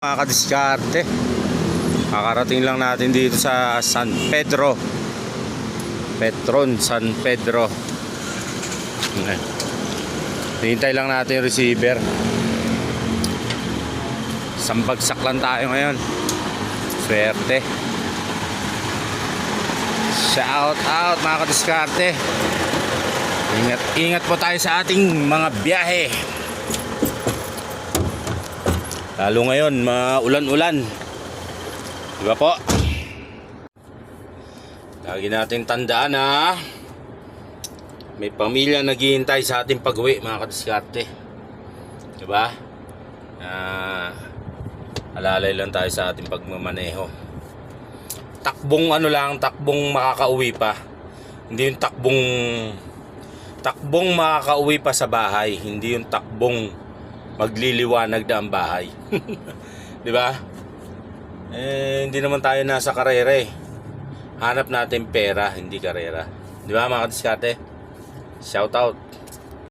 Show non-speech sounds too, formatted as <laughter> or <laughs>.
mga kadiskarte. Kakarating lang natin dito sa San Pedro. Petron San Pedro. Ayan. hintay lang natin yung receiver. Sambagsak lang tayo ngayon. Swerte. Shout out mga kadiskarte. Ingat ingat po tayo sa ating mga biyahe Lalo ngayon, maulan-ulan. Di ba po? Lagi natin tandaan na may pamilya naghihintay sa ating pag-uwi mga kadiskarte. Di ba? Ah, alalay lang tayo sa ating pagmamaneho. Takbong ano lang, takbong makakauwi pa. Hindi yung takbong takbong makakauwi pa sa bahay, hindi yung takbong magliliwanag na ang bahay. <laughs> 'Di ba? Eh hindi naman tayo nasa karera eh. Hanap natin pera, hindi karera. 'Di ba mga kadiskate? Shout out.